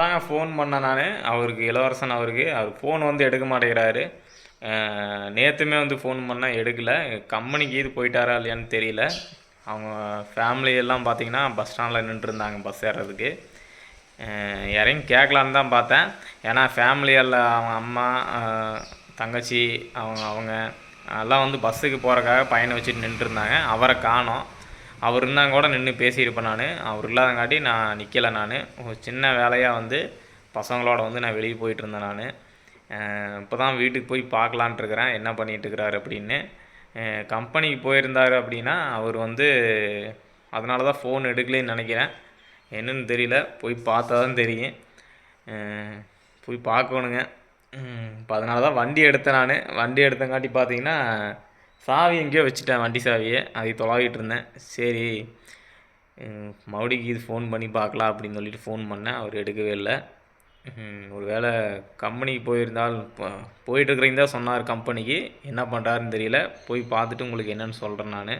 தான் ஃபோன் பண்ணேன் நான். அவருக்கு இளவரசன் அவருக்கு. அவர் ஃபோன் வந்து எடுக்க மாட்டேங்கிறாரு. நேற்றுமே வந்து ஃபோன் பண்ணால் எடுக்கலை. கம்பெனிக்கு இது போயிட்டாரா இல்லையான்னு தெரியல. அவங்க ஃபேமிலி எல்லாம் பார்த்தீங்கன்னா பஸ் ஸ்டாண்டில் நின்றுருந்தாங்க பஸ் ஏறுறதுக்கு யாரையும் கேட்கலான்னு தான் பார்த்தேன். ஏன்னா ஃபேமிலியில் அவங்க அம்மா தங்கச்சி அவங்க அவங்க எல்லாம் வந்து பஸ்ஸுக்கு போகிறக்காக பையனை வச்சுட்டு நின்றுருந்தாங்க அவரை காணோம். அவர் இருந்தாங்க கூட நின்று பேசியிருப்பேன் நான். அவர் இல்லாதங்காட்டி நான் நிற்கலை நான். ஒரு சின்ன வேலையாக வந்து பசங்களோட வந்து நான் வெளியே போயிட்டு இருந்தேன் நான். இப்போ தான் வீட்டுக்கு போய் பார்க்கலான்ட்டு இருக்கிறேன். என்ன பண்ணிகிட்ருக்கிறாரு அப்படின்னு. கம்பெனிக்கு போயிருந்தார் அப்படின்னா அவர் வந்து அதனால தான் ஃபோன் எடுக்கலைன்னு நினைக்கிறேன். என்னன்னு தெரியல. போய் பார்த்தா தான் தெரியும். போய் பார்க்கணுங்க. இப்போ அதனால தான் வண்டி எடுத்தேன் நான். வண்டி எடுத்தங்காட்டி பார்த்தீங்கன்னா சாவி எங்கேயோ வச்சுட்டேன் வண்டி சாவியை. அதை தொலாவிட்டு இருந்தேன். சரி மறுபடிக்கு மறுபடியும் இது ஃபோன் பண்ணி பார்க்கலாம் அப்படின்னு சொல்லிட்டு ஃபோன் பண்ணேன். அவர் எடுக்கவே இல்லை. ஒரு வேளை கம்பெனிக்கு போயிருந்தால் போயிட்டுருக்கிறீங்க தான் சொன்னார் கம்பெனிக்கு என்ன பண்ணுறாருன்னு தெரியல. போய் பார்த்துட்டு உங்களுக்கு என்னன்னு சொல்கிறேன் நான்.